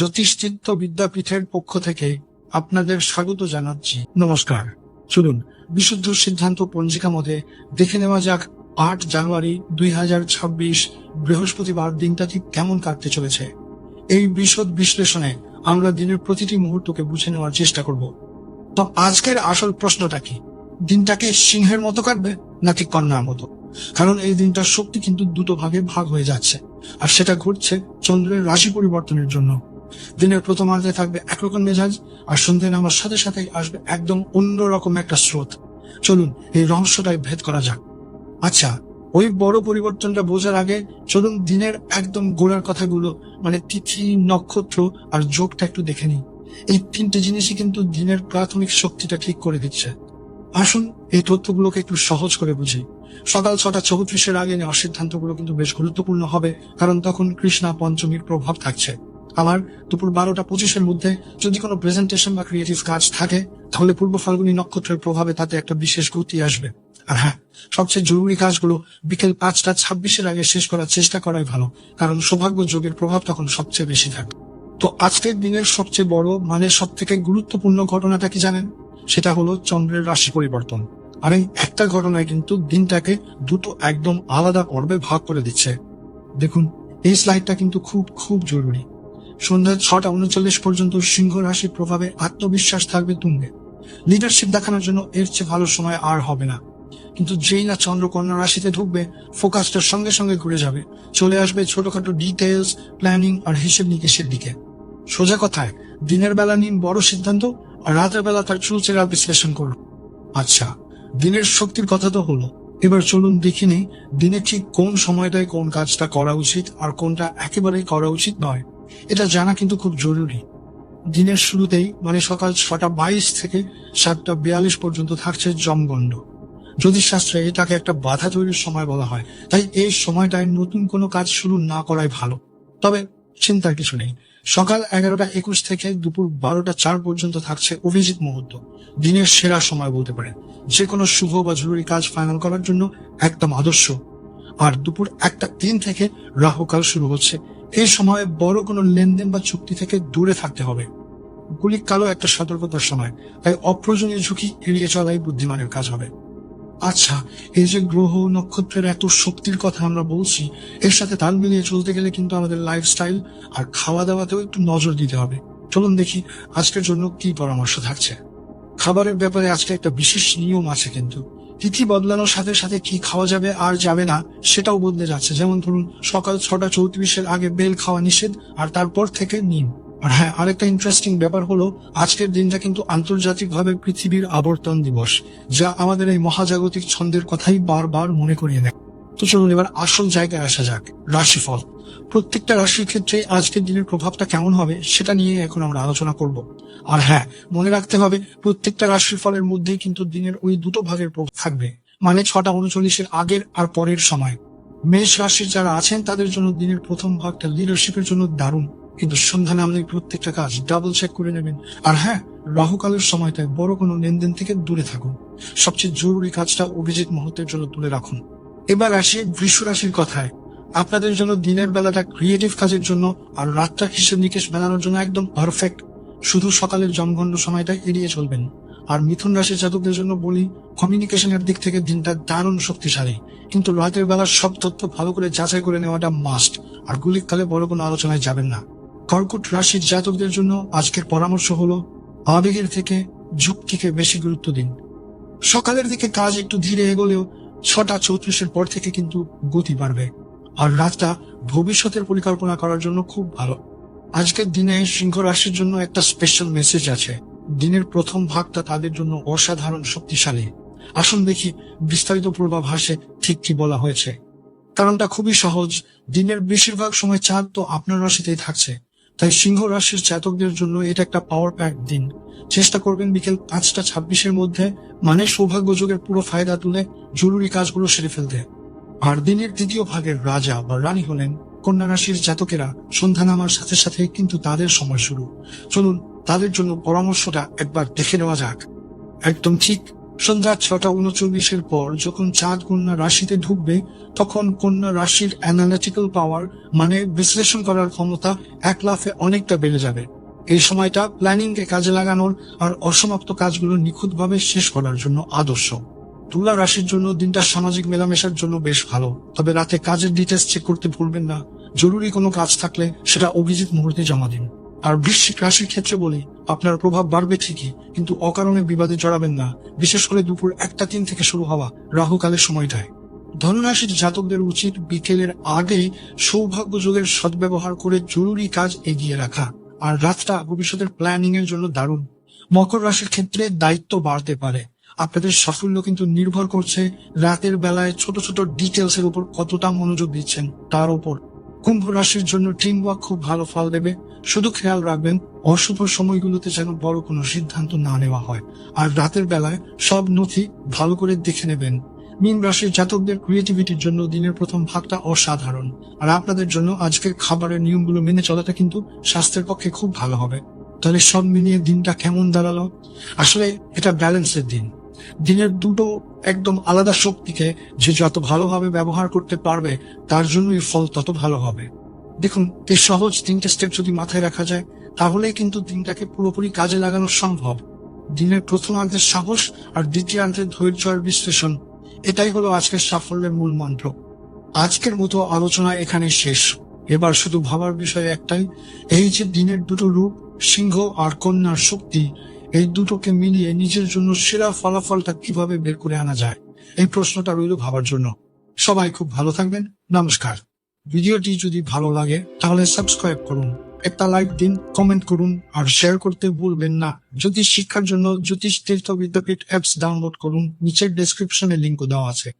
জ্যোতিষচিত্ত বিদ্যাপীঠের পক্ষ থেকে আপনাদের স্বাগত জানাচ্ছি। নমস্কার। চলুন, বিশুদ্ধ সিদ্ধান্ত পঞ্জিকা মতে দেখে নেওয়া যাক আট জানুয়ারি দুই হাজার ছাব্বিশ বৃহস্পতিবার দিনটা ঠিক কেমন কাটতে চলেছে। এই বিশদ বিশ্লেষণে আমরা দিনের প্রতিটি মুহূর্তকে বুঝে নেওয়ার চেষ্টা করব। তো আজকের আসল প্রশ্নটা কি? দিনটাকে সিংহের মতো কাটবে নাকি কন্যার মতো? কারণ এই দিনটার শক্তি কিন্তু দুটো ভাগে ভাগ হয়ে যাচ্ছে। আর সেটা ঘটছে চন্দ্রের রাশি পরিবর্তনের জন্য। দিনের প্রথমার্ধে থাকবে একরকম মেজাজ, আর সন্ধ্যে নামার সাথে সাথেই আসবে একদম অন্যরকম একটা স্রোত। চলুন, এই রহস্যটাই ভেদ করা যাক। আচ্ছা ওই বড় পরিবর্তনটা বোঝার আগে চলুন দিনের একদম গোড়ার কথাগুলো মানে তিথি, নক্ষত্র আর যোগটা একটু দেখে নিই। এই তিনটে জিনিসই কিন্তু দিনের প্রাথমিক শক্তিটা ঠিক করে দিচ্ছে। আসুন এই তথ্যগুলোকে একটু সহজ করে বুঝি। সকাল ছটা চৌত্রিশের আগে নেওয়া সিদ্ধান্তগুলো কিন্তু বেশ গুরুত্বপূর্ণ হবে, কারণ তখন কৃষ্ণা পঞ্চমীর প্রভাব থাকছে। আমার দুপুর বারোটা পঁচিশের মধ্যে যদি কোনো প্রেজেন্টেশন বা ক্রিয়েটিভ কাজ থাকে, তাহলে পূর্ব ফাল্গুনী নক্ষত্রের প্রভাবে তাতে একটা বিশেষ গতি আসবে। আর হ্যাঁ সবচেয়ে জরুরি কাজগুলো বিকেল পাঁচটা ছাব্বিশের আগে শেষ করার চেষ্টা করাই ভালো, কারণ সৌভাগ্য যোগের প্রভাব তখন সবচেয়ে বেশি থাকে। তো আজকের দিনের সবচেয়ে বড় মানে সব থেকে গুরুত্বপূর্ণ ঘটনাটা কি জানেন? সেটা হলো চন্দ্রের রাশি পরিবর্তন। আর এই একটা ঘটনায় কিন্তু দিনটাকে দুটো একদম আলাদা পর্বে ভাগ করে দিচ্ছে। দেখুন, এই স্লাইডটা কিন্তু খুব খুব জরুরি। সন্ধ্যা ছটা উনচল্লিশ পর্যন্ত সিংহ রাশির প্রভাবে আত্মবিশ্বাস থাকবে তুঙ্গে। লিডারশিপ দেখানোর জন্য এর চেয়ে ভালো সময় আর হবে না। কিন্তু যেই না চন্দ্রকন্যা রাশিতে ঢুকবে ফোকাসটার সঙ্গে সঙ্গে ঘুরে যাবে। চলে আসবে ছোটখাটো ডিটেলস প্ল্যানিং আর হিসেব নিকেশের দিকে। সোজা কথায়, দিনের বেলা নিন বড় সিদ্ধান্ত আর রাতের বেলা তার চুলচেরা বিশ্লেষণ করুন। আচ্ছা দিনের শক্তির কথা তো হলো। এবার চলুন দেখে নিই দিনে ঠিক কোন সময়টায় কোন কাজটা করা উচিত আর কোনটা একেবারেই করা উচিত নয়। এটা জানা কিন্তু খুব জরুরি। দিনের শুরুতেই মানে সকাল ছটা বাইশ থেকে সাতটা বিয়াল্লিশ পর্যন্ত থাকছে জমগণ্ড। জ্যোতিষশাস্ত্রে এটাকে একটা বাধা তৈরির সময় বলা হয়। তাই এই সময়টায় নতুন কোনো কাজ শুরু না করাই ভালো। তবে চিন্তার কিছু নেই। সকাল এগারোটা একুশ থেকে দুপুর বারোটা চার পর্যন্ত থাকছে অভিজিৎ মুহূর্ত। দিনের সেরা সময় বলতে পারেন। যে কোনো শুভ বা জরুরি কাজ ফাইনাল করার জন্য একদম আদর্শ। আর দুপুর একটা তিন থেকে রাহুকাল শুরু হচ্ছে। এই সময়ে বড় কোনো লেনদেন বা চুক্তি থেকে দূরে থাকতে হবে। গুলিক কালো একটা সতর্কতার সময়, তাই অপ্রয়োজনীয় ঝুঁকি এড়িয়ে চলাই বুদ্ধিমানের কাজ হবে। আচ্ছা এই যে গ্রহ নক্ষত্রের এত শক্তির কথা আমরা বলছি, এর সাথে তাল মিলিয়ে চলতে গেলে কিন্তু আমাদের লাইফস্টাইল আর খাওয়া দাওয়াতেও একটু নজর দিতে হবে। চলুন দেখি আজকের জন্য কি পরামর্শ থাকছে। খাবারের ব্যাপারে আজকে একটা বিশেষ নিয়ম আছে কিন্তু। তিথি বদলানোর সাথে সাথে কি খাওয়া যাবে আর যাবে না, সেটাও বদলে যাচ্ছে। যেমন ধরুন, সকাল ছটা চৌত্রিশের আগে বেল খাওয়া নিষেধ আর তারপর থেকে নিম। আর হ্যাঁ আরেকটা ইন্টারেস্টিং ব্যাপার হলো, আজকের দিনটা কিন্তু আন্তর্জাতিকভাবে পৃথিবীর আবর্তন দিবস, যা আমাদের এই মহাজাগতিক ছন্দের কথাই বারবার মনে করিয়ে দেয়। তো চলুন এবার আসল জায়গায় আসা যাক, রাশিফল। প্রত্যেকটা রাশির ক্ষেত্রে আজকের দিনের প্রভাবটা কেমন হবে সেটা নিয়ে এখন আমরা আলোচনা করব। আর হ্যাঁ মনে রাখতে হবে, প্রত্যেকটা রাশির ফলের মধ্যেই কিন্তু দিনের ওই দুটো ভাগের প্রভাব থাকবে। মানে ছটা উনচল্লিশের আগের আর পরের সময়। মেষ রাশির যারা আছেন, তাদের জন্য দিনের প্রথম ভাগটা লিডারশিপের জন্য দারুণ। কিন্তু সন্ধ্যা নামলে প্রত্যেকটা কাজ ডাবল চেক করে নেবেন। আর হ্যাঁ রাহুকালের সময়টায় বড় কোনো লেনদেন থেকে দূরে থাকুন। সবচেয়ে জরুরি কাজটা অভিজিৎ মুহূর্তের জন্য তুলে রাখুন। এবার আসি বৃষ রাশির কথায়। আপনাদের জন্য দিনের বেলাটা ক্রিয়েটিভ কাজের জন্য আর রাতটা হিসেব নিকেশ মেলানোর জন্য একদম পারফেক্ট শুধু সকালের জমঘণ্ড সময়টা এড়িয়ে চলবেন। আর মিথুন রাশির জাতকদের জন্য বলি কমিউনিকেশনের দিক থেকে দিনটা দারুণ শক্তিশালী। কিন্তু রাতের বেলার সব তথ্য ভালো করে যাচাই করে নেওয়াটা মাস্ট আর গুলিকালে বড় কোনো আলোচনায় যাবেন না। কর্কট রাশির জাতকদের জন্য আজকের পরামর্শ হলো, আবেগের থেকে যুক্তিকে বেশি গুরুত্ব দিন। সকালের দিকে কাজ একটু ধীরে এগোলেও ছটা চৌত্রিশের পর থেকে কিন্তু গতি বাড়বে। আর রাতটা ভবিষ্যতের পরিকল্পনা করার জন্য খুব ভালো। আজকের দিনে সিংহ রাশির জন্য একটা স্পেশাল মেসেজ আছে। দিনের প্রথম ভাগটা তাদের জন্য অসাধারণ শক্তিশালী। আসুন দেখি বিস্তারিত পূর্বাভাসে ঠিক কি বলা হয়েছে। কারণটা খুবই সহজ। দিনের বেশিরভাগ সময় চাঁদ তো আপনার রাশিতেই থাকছে। তাই সিংহ রাশির জাতকদের জন্য এটা একটা পাওয়ার প্যাক দিন। চেষ্টা করবেন বিকেল পাঁচটা ছাব্বিশের মধ্যে মানে সৌভাগ্য যোগের পুরো ফায়দা তুলে জরুরি কাজগুলো সেরে ফেলতে। আর দিনের দ্বিতীয় ভাগের রাজা বা রানী হলেন কন্যা রাশির জাতকেরা সন্ধ্যা নামার সাথে সাথে কিন্তু তাদের সময় শুরু। চলুন, তাদের জন্য পরামর্শটা একবার দেখে নেওয়া যাক। একদম ঠিক, সন্ধ্যা ছটা উনচল্লিশের পর যখন চাঁদ কন্যা রাশিতে ঢুকবে, তখন কন্যা রাশির অ্যানালিটিক্যাল পাওয়ার মানে বিশ্লেষণ করার ক্ষমতা এক লাফে অনেকটা বেড়ে যাবে। এই সময়টা প্ল্যানিং কে কাজে লাগানোর আর অসমাপ্ত কাজগুলো নিখুঁতভাবে শেষ করার জন্য আদর্শ। তুলা রাশির জন্য দিনটা সামাজিক মেলামেশার জন্য বেশ ভালো। তবে রাতে কাজের ডিটেলস চেক করতে ভুলবেন না। জরুরি কোনো কাজ থাকলে সেটা অভিজিৎ মুহূর্তে জমা দিন। আর বৃশ্চিক রাশির ক্ষেত্রে বলি, আপনার প্রভাব বাড়বে ঠিকই, কিন্তু অকারণে বিবাদে জড়াবেন না। বিশেষ করে দুপুর একটা তিন থেকে শুরু হওয়া রাহুকালের সময়টায়। ধনুরাশির জাতকদের উচিত বিকেলের আগে সৌভাগ্য যোগের সদ্ব্যবহার করে জরুরি কাজ এগিয়ে রাখা। আর রাতটা ভবিষ্যতের প্ল্যানিং এর জন্য দারুণ। মকর রাশির ক্ষেত্রে দায়িত্ব বাড়তে পারে। আপনাদের সাফল্য কিন্তু নির্ভর করছে রাতের বেলায় ছোট ছোট ডিটেলস এর উপর কতটা মনোযোগ দিচ্ছেন। তার উপর কুম্ভ রাশির জন্য টিম ওয়ার্ক খুব ভালো ফল দেবে। শুধু খেয়াল রাখবেন, অশুভ সময়গুলোতে যেন বড় কোনো সিদ্ধান্ত না নেওয়া হয়। আর রাতের বেলায় সব নথি ভালো করে দেখে নেবেন। মীন রাশির জাতকদের ক্রিয়েটিভিটির জন্য দিনের প্রথম ভাগটা অসাধারণ। আর আপনাদের জন্য আজকের খাবারের নিয়মগুলো মেনে চলাটা কিন্তু স্বাস্থ্যের পক্ষে খুব ভালো হবে। তাহলে সব মিলিয়ে দিনটা কেমন দাঁড়াল? আসলে এটা ব্যালেন্সের দিন। দিনের দুটো একদম আলাদা শক্তিকে যে যত ভালোভাবে ব্যবহার করতে পারবে, তার জন্যই ফল তত ভালো হবে। দেখুন, এই সহজ তিনটে স্টেপ যদি মাথায় রাখা যায়, তাহলেই কিন্তু দিনটাকে পুরোপুরি কাজে লাগানো সম্ভব। দিনের প্রথমার্ধের সাহস আর দ্বিতীয়ার্ধের ধৈর্য আর বিশ্লেষণ, এটাই হলো আজকের সাফল্যের মূল মন্ত্র। আজকের মতো আলোচনা এখানে শেষ। এবার শুধু ভাবার বিষয় একটাই, এই যে দিনের দুটো রূপ, সিংহ আর কন্যার শক্তি এই দুটোকে মিলিয়ে নিজের জন্য সেরা ফলাফলটা কীভাবে বের করে আনা যায়? এই প্রশ্নটা রইল ভাবার জন্য। সবাই খুব ভালো থাকবেন। নমস্কার। ভিডিওটি যদি ভালো লাগে, তাহলে সাবস্ক্রাইব করুন। একটা লাইক দিন, কমেন্ট করুন, আর শেয়ার করতে ভুলবেন না। জ্যোতিষ শিক্ষার জন্য জ্যোতিষ তীর্থ বিদ্যাপীঠ অ্যাপস ডাউনলোড করুন। নিচের ডেসক্রিপশনে লিঙ্ক দেওয়া আছে।